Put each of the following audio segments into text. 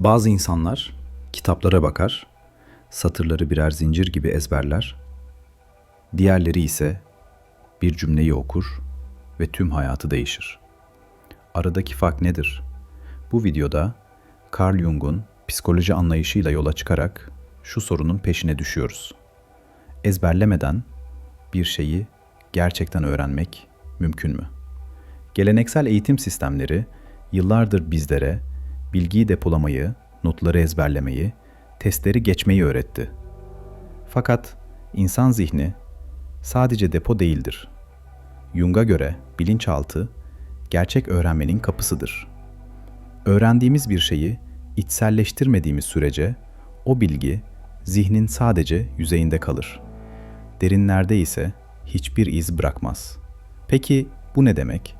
Bazı insanlar kitaplara bakar, satırları birer zincir gibi ezberler. Diğerleri ise bir cümleyi okur ve tüm hayatı değişir. Aradaki fark nedir? Bu videoda Carl Jung'un psikoloji anlayışıyla yola çıkarak şu sorunun peşine düşüyoruz. Ezberlemeden bir şeyi gerçekten öğrenmek mümkün mü? Geleneksel eğitim sistemleri yıllardır bizlere bilgiyi depolamayı, notları ezberlemeyi, testleri geçmeyi öğretti. Fakat insan zihni sadece depo değildir. Jung'a göre bilinçaltı gerçek öğrenmenin kapısıdır. Öğrendiğimiz bir şeyi içselleştirmediğimiz sürece o bilgi zihnin sadece yüzeyinde kalır. Derinlerde ise hiçbir iz bırakmaz. Peki bu ne demek?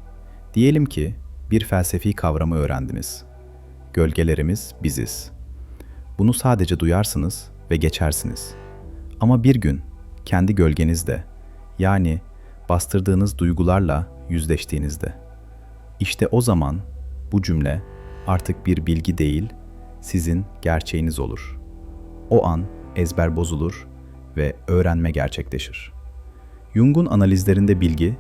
Diyelim ki bir felsefi kavramı öğrendiniz. Gölgelerimiz biziz. Bunu sadece duyarsınız ve geçersiniz. Ama bir gün kendi gölgenizde, yani bastırdığınız duygularla yüzleştiğinizde, işte o zaman bu cümle artık bir bilgi değil, sizin gerçeğiniz olur. O an ezber bozulur ve öğrenme gerçekleşir. Jung'un analizlerinde bilgi,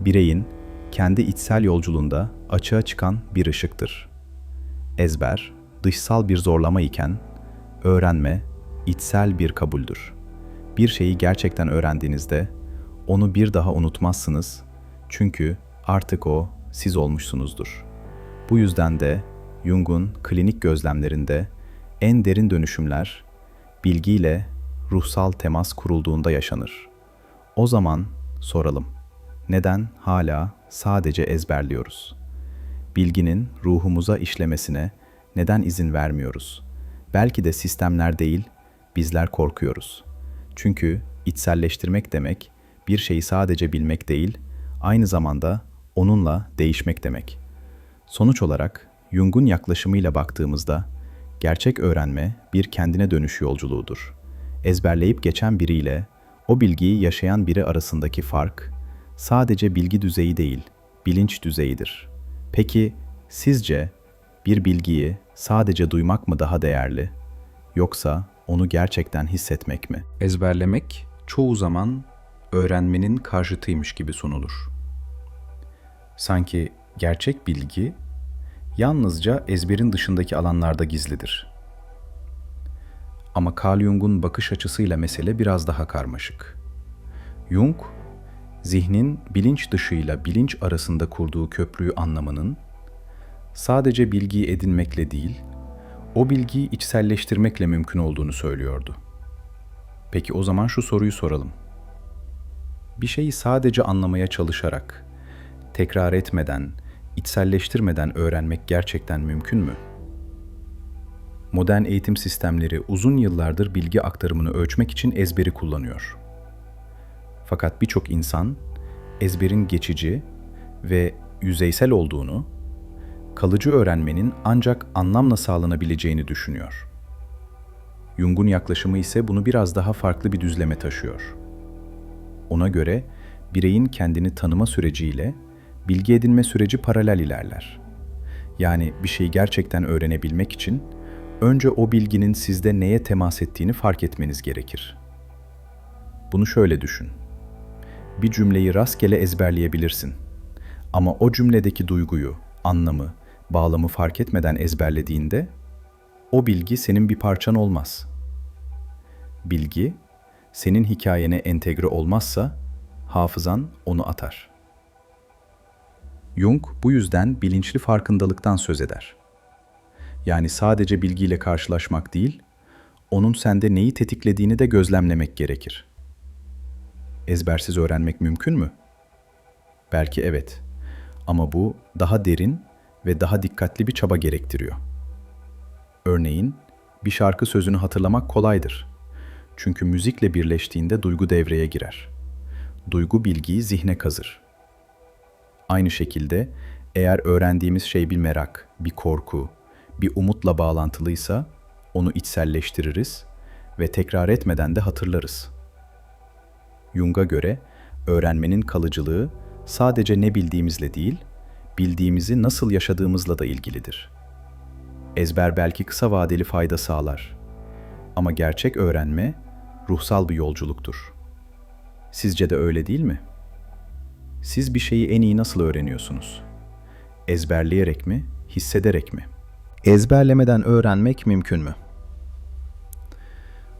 bireyin kendi içsel yolculuğunda açığa çıkan bir ışıktır. Ezber, dışsal bir zorlama iken, öğrenme, içsel bir kabuldür. Bir şeyi gerçekten öğrendiğinizde, onu bir daha unutmazsınız çünkü artık o siz olmuşsunuzdur. Bu yüzden de Jung'un klinik gözlemlerinde en derin dönüşümler bilgiyle ruhsal temas kurulduğunda yaşanır. O zaman soralım. Neden hala sadece ezberliyoruz? Bilginin ruhumuza işlemesine neden izin vermiyoruz? Belki de sistemler değil, bizler korkuyoruz. Çünkü içselleştirmek demek bir şeyi sadece bilmek değil, aynı zamanda onunla değişmek demek. Sonuç olarak Jung'un yaklaşımıyla baktığımızda gerçek öğrenme bir kendine dönüş yolculuğudur. Ezberleyip geçen biriyle o bilgiyi yaşayan biri arasındaki fark sadece bilgi düzeyi değil, bilinç düzeyidir. Peki sizce bir bilgiyi sadece duymak mı daha değerli yoksa onu gerçekten hissetmek mi? Ezberlemek çoğu zaman öğrenmenin karşıtıymış gibi sunulur. Sanki gerçek bilgi yalnızca ezberin dışındaki alanlarda gizlidir. Ama Carl Jung'un bakış açısıyla mesele biraz daha karmaşık. Jung, zihnin bilinç dışıyla bilinç arasında kurduğu köprüyü anlamanın sadece bilgiyi edinmekle değil, o bilgiyi içselleştirmekle mümkün olduğunu söylüyordu. Peki o zaman şu soruyu soralım. Bir şeyi sadece anlamaya çalışarak, tekrar etmeden, içselleştirmeden öğrenmek gerçekten mümkün mü? Modern eğitim sistemleri uzun yıllardır bilgi aktarımını ölçmek için ezberi kullanıyor. Fakat birçok insan ezberin geçici ve yüzeysel olduğunu, kalıcı öğrenmenin ancak anlamla sağlanabileceğini düşünüyor. Jung'un yaklaşımı ise bunu biraz daha farklı bir düzleme taşıyor. Ona göre bireyin kendini tanıma süreciyle bilgi edinme süreci paralel ilerler. Yani bir şeyi gerçekten öğrenebilmek için önce o bilginin sizde neye temas ettiğini fark etmeniz gerekir. Bunu şöyle düşün. Bir cümleyi rastgele ezberleyebilirsin. Ama o cümledeki duyguyu, anlamı, bağlamı fark etmeden ezberlediğinde o bilgi senin bir parçan olmaz. Bilgi senin hikayene entegre olmazsa hafızan onu atar. Jung bu yüzden bilinçli farkındalıktan söz eder. Yani sadece bilgiyle karşılaşmak değil, onun sende neyi tetiklediğini de gözlemlemek gerekir. Ezbersiz öğrenmek mümkün mü? Belki evet. Ama bu daha derin ve daha dikkatli bir çaba gerektiriyor. Örneğin, bir şarkı sözünü hatırlamak kolaydır. Çünkü müzikle birleştiğinde duygu devreye girer. Duygu bilgiyi zihne kazır. Aynı şekilde eğer öğrendiğimiz şey bir merak, bir korku, bir umutla bağlantılıysa onu içselleştiririz ve tekrar etmeden de hatırlarız. Jung'a göre öğrenmenin kalıcılığı sadece ne bildiğimizle değil, bildiğimizi nasıl yaşadığımızla da ilgilidir. Ezber belki kısa vadeli fayda sağlar. Ama gerçek öğrenme ruhsal bir yolculuktur. Sizce de öyle değil mi? Siz bir şeyi en iyi nasıl öğreniyorsunuz? Ezberleyerek mi, hissederek mi? Ezberlemeden öğrenmek mümkün mü?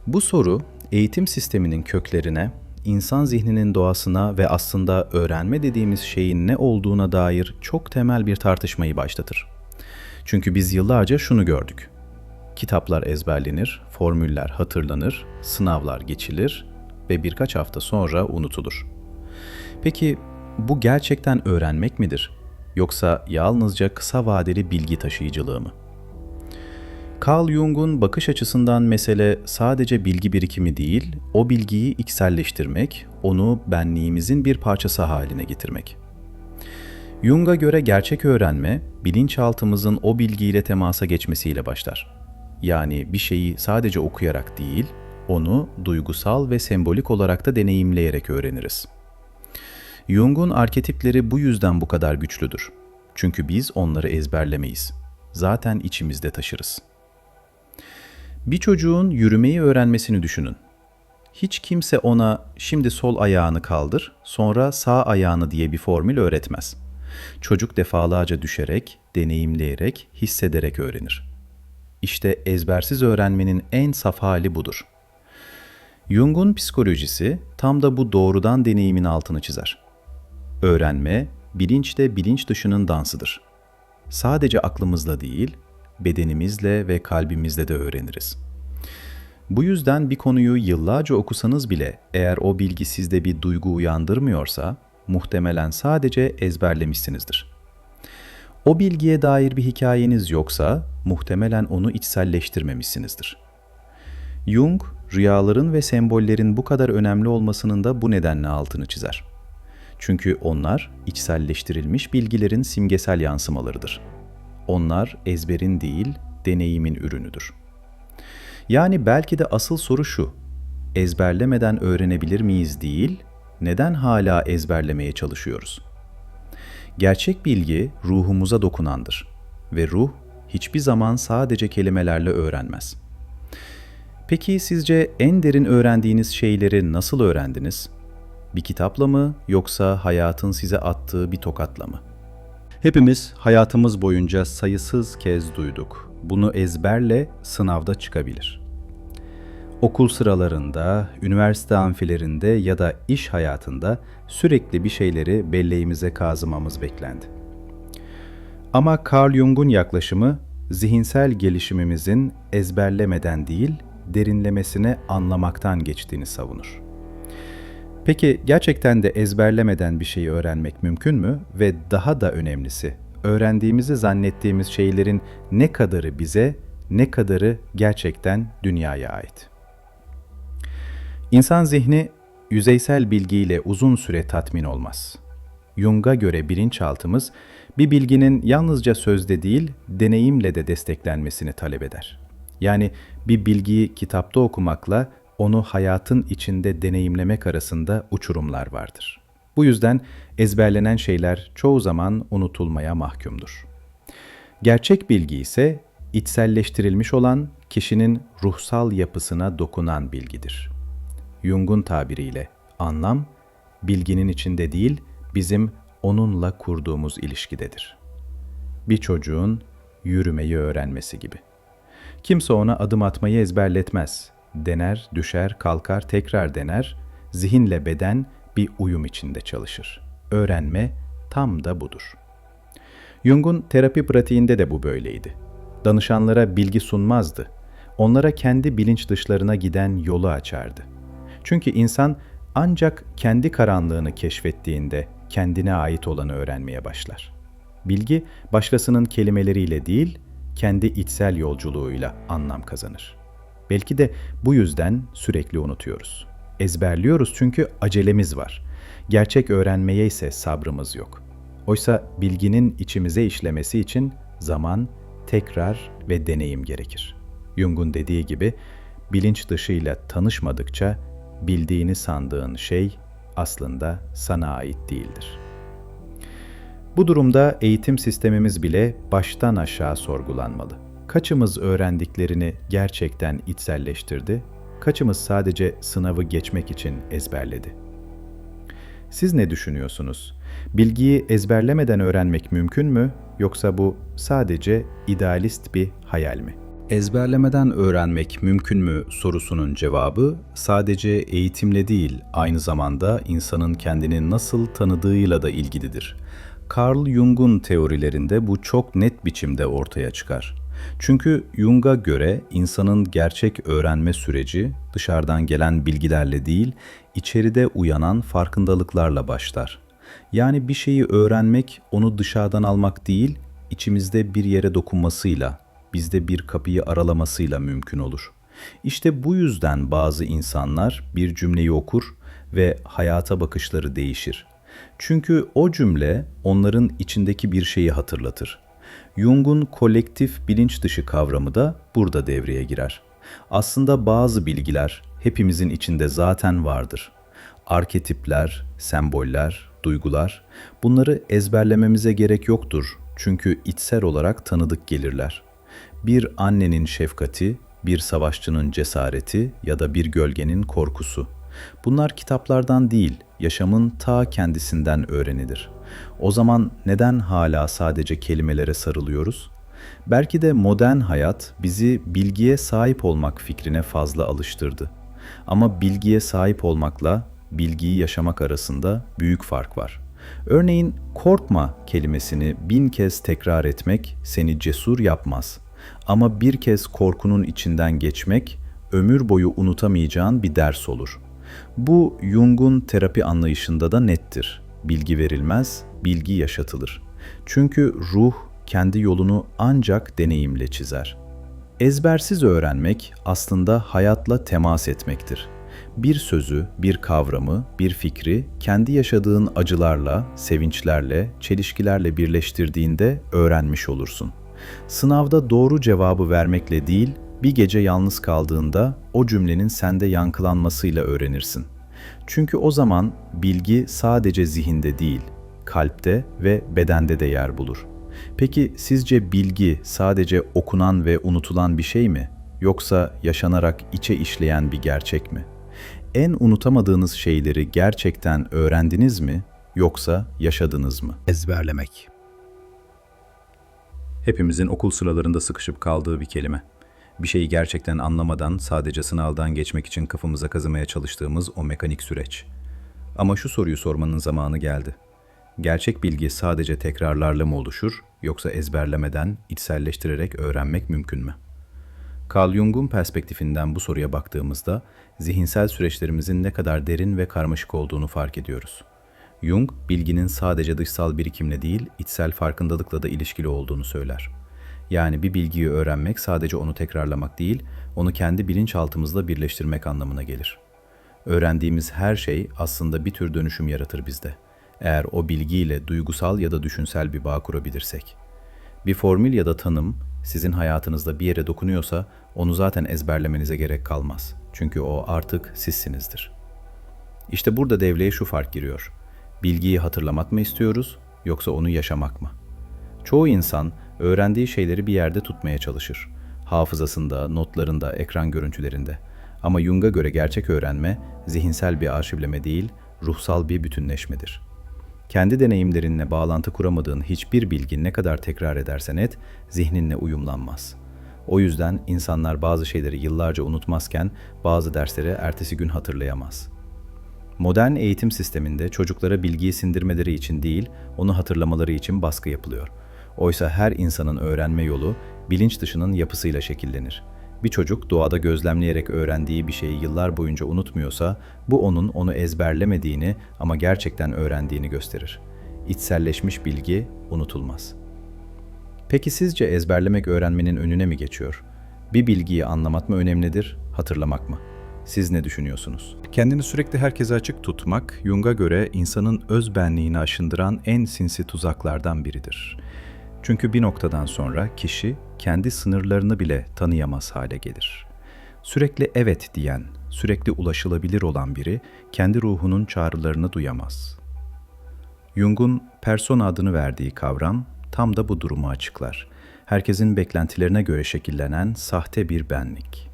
Bu soru eğitim sisteminin köklerine, insan zihninin doğasına ve aslında öğrenme dediğimiz şeyin ne olduğuna dair çok temel bir tartışmayı başlatır. Çünkü biz yıllarca şunu gördük. Kitaplar ezberlenir, formüller hatırlanır, sınavlar geçilir ve birkaç hafta sonra unutulur. Peki bu gerçekten öğrenmek midir? Yoksa yalnızca kısa vadeli bilgi taşıyıcılığı mı? Carl Jung'un bakış açısından mesele sadece bilgi birikimi değil, o bilgiyi içselleştirmek, onu benliğimizin bir parçası haline getirmek. Jung'a göre gerçek öğrenme, bilinçaltımızın o bilgiyle temasa geçmesiyle başlar. Yani bir şeyi sadece okuyarak değil, onu duygusal ve sembolik olarak da deneyimleyerek öğreniriz. Jung'un arketipleri bu yüzden bu kadar güçlüdür. Çünkü biz onları ezberlemeyiz. Zaten içimizde taşırız. Bir çocuğun yürümeyi öğrenmesini düşünün. Hiç kimse ona şimdi sol ayağını kaldır, sonra sağ ayağını diye bir formül öğretmez. Çocuk defalarca düşerek, deneyimleyerek, hissederek öğrenir. İşte ezbersiz öğrenmenin en saf hali budur. Jung'un psikolojisi tam da bu doğrudan deneyimin altını çizer. Öğrenme, bilinç de bilinç dışının dansıdır. Sadece aklımızla değil, bedenimizle ve kalbimizle de öğreniriz. Bu yüzden bir konuyu yıllarca okusanız bile eğer o bilgi sizde bir duygu uyandırmıyorsa, muhtemelen sadece ezberlemişsinizdir. O bilgiye dair bir hikayeniz yoksa, muhtemelen onu içselleştirmemişsinizdir. Jung, rüyaların ve sembollerin bu kadar önemli olmasının da bu nedenle altını çizer. Çünkü onlar içselleştirilmiş bilgilerin simgesel yansımalarıdır. Onlar ezberin değil, deneyimin ürünüdür. Yani belki de asıl soru şu. Ezberlemeden öğrenebilir miyiz değil, neden hala ezberlemeye çalışıyoruz? Gerçek bilgi ruhumuza dokunandır ve ruh hiçbir zaman sadece kelimelerle öğrenmez. Peki sizce en derin öğrendiğiniz şeyleri nasıl öğrendiniz? Bir kitapla mı yoksa hayatın size attığı bir tokatla mı? Hepimiz hayatımız boyunca sayısız kez duyduk. Bunu ezberle sınavda çıkabilir. Okul sıralarında, üniversite amfilerinde ya da iş hayatında sürekli bir şeyleri belleğimize kazımamız beklendi. Ama Carl Jung'un yaklaşımı zihinsel gelişimimizin ezberlemeden değil, derinlemesine anlamaktan geçtiğini savunur. Peki gerçekten de ezberlemeden bir şeyi öğrenmek mümkün mü ve daha da önemlisi öğrendiğimizi zannettiğimiz şeylerin ne kadarı bize, ne kadarı gerçekten dünyaya ait? İnsan zihni yüzeysel bilgiyle uzun süre tatmin olmaz. Jung'a göre bilinçaltımız bir bilginin yalnızca sözde değil, deneyimle de desteklenmesini talep eder. Yani bir bilgiyi kitapta okumakla onu hayatın içinde deneyimlemek arasında uçurumlar vardır. Bu yüzden ezberlenen şeyler çoğu zaman unutulmaya mahkumdur. Gerçek bilgi ise içselleştirilmiş olan kişinin ruhsal yapısına dokunan bilgidir. Jung'un tabiriyle anlam bilginin içinde değil, bizim onunla kurduğumuz ilişkidedir. Bir çocuğun yürümeyi öğrenmesi gibi. Kimse ona adım atmayı ezberletmez dener, düşer, kalkar, tekrar dener, zihinle beden bir uyum içinde çalışır. Öğrenme tam da budur. Jung'un terapi pratiğinde de bu böyleydi. Danışanlara bilgi sunmazdı. Onlara kendi bilinç dışlarına giden yolu açardı. Çünkü insan ancak kendi karanlığını keşfettiğinde kendine ait olanı öğrenmeye başlar. Bilgi başkasının kelimeleriyle değil, kendi içsel yolculuğuyla anlam kazanır. Belki de bu yüzden sürekli unutuyoruz. Ezberliyoruz çünkü acelemiz var. Gerçek öğrenmeye ise sabrımız yok. Oysa bilginin içimize işlemesi için zaman, tekrar ve deneyim gerekir. Jung'un dediği gibi bilinç dışıyla tanışmadıkça bildiğini sandığın şey aslında sana ait değildir. Bu durumda eğitim sistemimiz bile baştan aşağı sorgulanmalı. Kaçımız öğrendiklerini gerçekten içselleştirdi? Kaçımız sadece sınavı geçmek için ezberledi? Siz ne düşünüyorsunuz? Bilgiyi ezberlemeden öğrenmek mümkün mü yoksa bu sadece idealist bir hayal mi? Ezberlemeden öğrenmek mümkün mü sorusunun cevabı sadece eğitimle değil, aynı zamanda insanın kendini nasıl tanıdığıyla da ilgilidir. Carl Jung'un teorilerinde bu çok net biçimde ortaya çıkar. Çünkü Jung'a göre insanın gerçek öğrenme süreci dışarıdan gelen bilgilerle değil, içeride uyanan farkındalıklarla başlar. Yani bir şeyi öğrenmek onu dışarıdan almak değil, içimizde bir yere dokunmasıyla, bizde bir kapıyı aralamasıyla mümkün olur. İşte bu yüzden bazı insanlar bir cümleyi okur ve hayata bakışları değişir. Çünkü o cümle onların içindeki bir şeyi hatırlatır. Jung'un kolektif bilinç dışı kavramı da burada devreye girer. Aslında bazı bilgiler hepimizin içinde zaten vardır. Arketipler, semboller, duygular bunları ezberlememize gerek yoktur çünkü içsel olarak tanıdık gelirler. Bir annenin şefkati, bir savaşçının cesareti ya da bir gölgenin korkusu. Bunlar kitaplardan değil, yaşamın ta kendisinden öğrenilir. O zaman neden hala sadece kelimelere sarılıyoruz? Belki de modern hayat bizi bilgiye sahip olmak fikrine fazla alıştırdı. Ama bilgiye sahip olmakla bilgiyi yaşamak arasında büyük fark var. Örneğin korkma kelimesini bin kez tekrar etmek seni cesur yapmaz. Ama bir kez korkunun içinden geçmek ömür boyu unutamayacağın bir ders olur. Bu Jung'un terapi anlayışında da nettir. Bilgi verilmez, bilgi yaşatılır. Çünkü ruh kendi yolunu ancak deneyimle çizer. Ezbersiz öğrenmek aslında hayatla temas etmektir. Bir sözü, bir kavramı, bir fikri kendi yaşadığın acılarla, sevinçlerle, çelişkilerle birleştirdiğinde öğrenmiş olursun. Sınavda doğru cevabı vermekle değil, bir gece yalnız kaldığında o cümlenin sende yankılanmasıyla öğrenirsin. Çünkü o zaman bilgi sadece zihinde değil, kalpte ve bedende de yer bulur. Peki sizce bilgi sadece okunan ve unutulan bir şey mi? Yoksa yaşanarak içe işleyen bir gerçek mi? En unutamadığınız şeyleri gerçekten öğrendiniz mi yoksa yaşadınız mı? ezberlemek. Hepimizin okul sıralarında sıkışıp kaldığı bir kelime. Bir şeyi gerçekten anlamadan sadece sınavdan geçmek için kafamıza kazımaya çalıştığımız o mekanik süreç. Ama şu soruyu sormanın zamanı geldi. Gerçek bilgi sadece tekrarlarla mı oluşur yoksa ezberlemeden, içselleştirerek öğrenmek mümkün mü? Carl Jung'un perspektifinden bu soruya baktığımızda zihinsel süreçlerimizin ne kadar derin ve karmaşık olduğunu fark ediyoruz. Jung, bilginin sadece dışsal birikimle değil, içsel farkındalıkla da ilişkili olduğunu söyler. Yani bir bilgiyi öğrenmek sadece onu tekrarlamak değil, onu kendi bilinçaltımızla birleştirmek anlamına gelir. Öğrendiğimiz her şey aslında bir tür dönüşüm yaratır bizde. Eğer o bilgiyle duygusal ya da düşünsel bir bağ kurabilirsek. Bir formül ya da tanım sizin hayatınızda bir yere dokunuyorsa onu zaten ezberlemenize gerek kalmaz. Çünkü o artık sizsinizdir. İşte burada devreye şu fark giriyor. Bilgiyi hatırlamak mı istiyoruz yoksa onu yaşamak mı? Çoğu insan öğrendiği şeyleri bir yerde tutmaya çalışır. Hafızasında, notlarında, ekran görüntülerinde. Ama Jung'a göre gerçek öğrenme zihinsel bir arşivleme değil, ruhsal bir bütünleşmedir. Kendi deneyimlerinle bağlantı kuramadığın hiçbir bilgi ne kadar tekrar edersen et, zihninle uyumlanmaz. O yüzden insanlar bazı şeyleri yıllarca unutmazken bazı dersleri ertesi gün hatırlayamaz. Modern eğitim sisteminde çocuklara bilgiyi sindirmeleri için değil, onu hatırlamaları için baskı yapılıyor. Oysa her insanın öğrenme yolu bilinç dışının yapısıyla şekillenir. Bir çocuk doğada gözlemleyerek öğrendiği bir şeyi yıllar boyunca unutmuyorsa, bu onun onu ezberlemediğini ama gerçekten öğrendiğini gösterir. İçselleşmiş bilgi unutulmaz. Peki sizce ezberlemek öğrenmenin önüne mi geçiyor? Bir bilgiyi anlamak mı önemlidir, hatırlamak mı? Siz ne düşünüyorsunuz? Kendini sürekli herkese açık tutmak, Jung'a göre insanın öz benliğini aşındıran en sinsi tuzaklardan biridir. Çünkü bir noktadan sonra kişi kendi sınırlarını bile tanıyamaz hale gelir. Sürekli evet diyen, sürekli ulaşılabilir olan biri kendi ruhunun çağrılarını duyamaz. Jung'un persona adını verdiği kavram, tam da bu durumu açıklar. Herkesin beklentilerine göre şekillenen sahte bir benlik.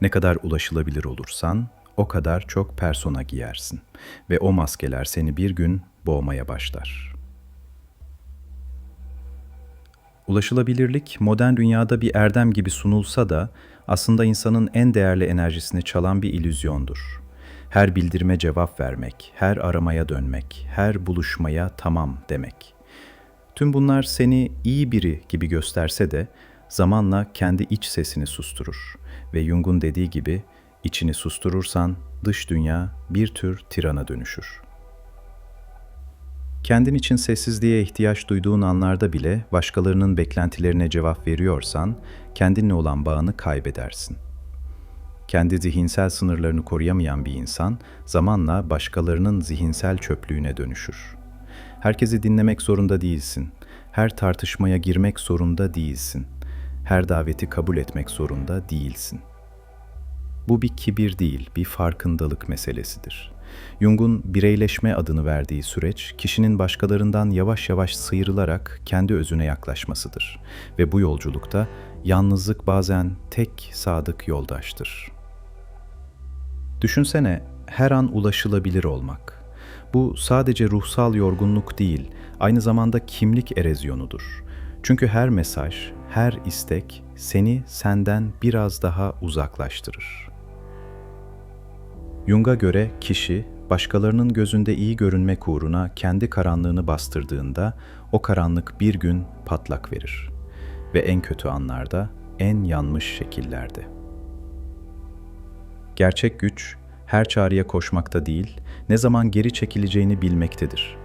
Ne kadar ulaşılabilir olursan o kadar çok persona giyersin ve o maskeler seni bir gün boğmaya başlar. Ulaşılabilirlik modern dünyada bir erdem gibi sunulsa da aslında insanın en değerli enerjisini çalan bir illüzyondur. Her bildirime cevap vermek, her aramaya dönmek, her buluşmaya tamam demek. Tüm bunlar seni iyi biri gibi gösterse de zamanla kendi iç sesini susturur ve Jung'un dediği gibi içini susturursan dış dünya bir tür tirana dönüşür. Kendin için sessizliğe ihtiyaç duyduğun anlarda bile başkalarının beklentilerine cevap veriyorsan kendinle olan bağını kaybedersin. Kendi zihinsel sınırlarını koruyamayan bir insan zamanla başkalarının zihinsel çöplüğüne dönüşür. Herkesi dinlemek zorunda değilsin. Her tartışmaya girmek zorunda değilsin. Her daveti kabul etmek zorunda değilsin. Bu bir kibir değil, bir farkındalık meselesidir. Jung'un bireyleşme adını verdiği süreç, kişinin başkalarından yavaş yavaş sıyrılarak kendi özüne yaklaşmasıdır. Ve bu yolculukta yalnızlık bazen tek sadık yoldaştır. Düşünsene, her an ulaşılabilir olmak. Bu sadece ruhsal yorgunluk değil, aynı zamanda kimlik erozyonudur. Çünkü her mesaj, her istek seni senden biraz daha uzaklaştırır. Jung'a göre kişi başkalarının gözünde iyi görünmek uğruna kendi karanlığını bastırdığında o karanlık bir gün patlak verir ve en kötü anlarda, en yanlış şekillerde. Gerçek güç her çağrıya koşmakta değil, ne zaman geri çekileceğini bilmektedir.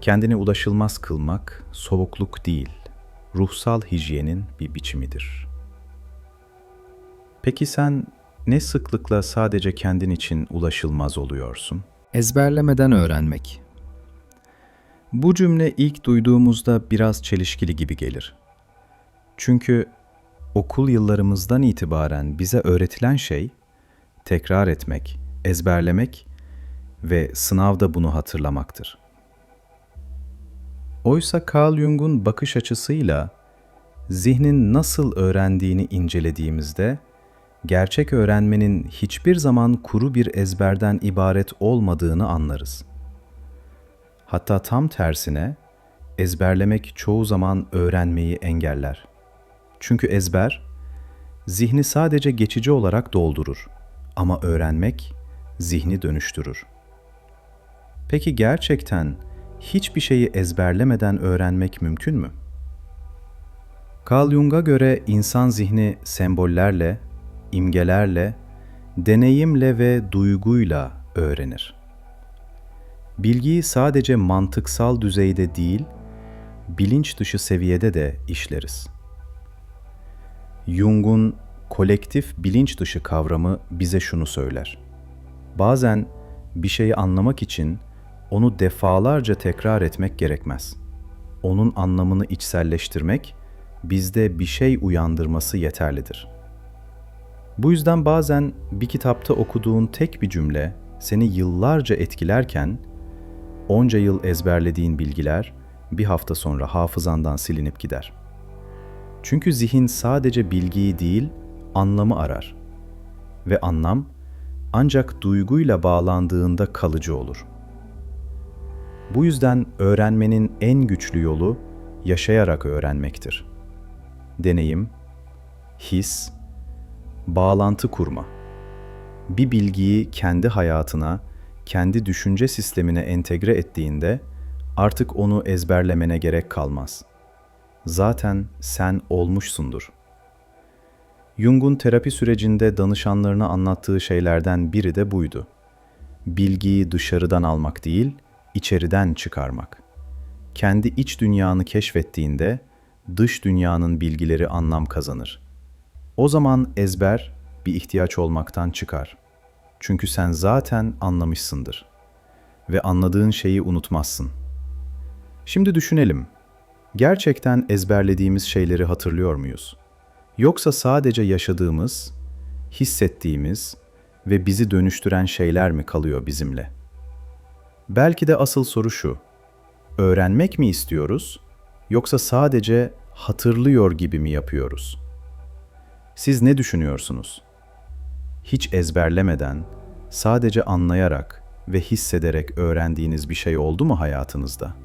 Kendini ulaşılmaz kılmak soğukluk değil, ruhsal hijyenin bir biçimidir. Peki sen ne sıklıkla sadece kendin için ulaşılmaz oluyorsun? Ezberlemeden öğrenmek. Bu cümle ilk duyduğumuzda biraz çelişkili gibi gelir. Çünkü okul yıllarımızdan itibaren bize öğretilen şey tekrar etmek, ezberlemek ve sınavda bunu hatırlamaktır. Oysa Carl Jung'un bakış açısıyla zihnin nasıl öğrendiğini incelediğimizde gerçek öğrenmenin hiçbir zaman kuru bir ezberden ibaret olmadığını anlarız. Hatta tam tersine ezberlemek çoğu zaman öğrenmeyi engeller. Çünkü ezber zihni sadece geçici olarak doldurur ama öğrenmek zihni dönüştürür. Peki gerçekten hiçbir şeyi ezberlemeden öğrenmek mümkün mü? Carl Jung'a göre insan zihni sembollerle, imgelerle, deneyimle ve duyguyla öğrenir. Bilgiyi sadece mantıksal düzeyde değil, bilinç dışı seviyede de işleriz. Jung'un kolektif bilinç dışı kavramı bize şunu söyler. Bazen bir şeyi anlamak için onu defalarca tekrar etmek gerekmez. Onun anlamını içselleştirmek, bizde bir şey uyandırması yeterlidir.'' Bu yüzden bazen bir kitapta okuduğun tek bir cümle seni yıllarca etkilerken onca yıl ezberlediğin bilgiler bir hafta sonra hafızandan silinip gider. Çünkü zihin sadece bilgiyi değil, anlamı arar. Ve anlam ancak duyguyla bağlandığında kalıcı olur. Bu yüzden öğrenmenin en güçlü yolu yaşayarak öğrenmektir. Deneyim, his, bağlantı kurma. Bir bilgiyi kendi hayatına, kendi düşünce sistemine entegre ettiğinde artık onu ezberlemene gerek kalmaz. Zaten sen olmuşsundur. Jung'un terapi sürecinde danışanlarına anlattığı şeylerden biri de buydu. Bilgiyi dışarıdan almak değil, içeriden çıkarmak. Kendi iç dünyanı keşfettiğinde dış dünyanın bilgileri anlam kazanır.'' O zaman ezber bir ihtiyaç olmaktan çıkar. Çünkü sen zaten anlamışsındır ve anladığın şeyi unutmazsın. Şimdi düşünelim. Gerçekten ezberlediğimiz şeyleri hatırlıyor muyuz? Yoksa sadece yaşadığımız, hissettiğimiz ve bizi dönüştüren şeyler mi kalıyor bizimle? Belki de asıl soru şu. Öğrenmek mi istiyoruz Yoksa sadece hatırlıyor gibi mi yapıyoruz? Siz ne düşünüyorsunuz? Hiç ezberlemeden, sadece anlayarak ve hissederek öğrendiğiniz bir şey oldu mu hayatınızda?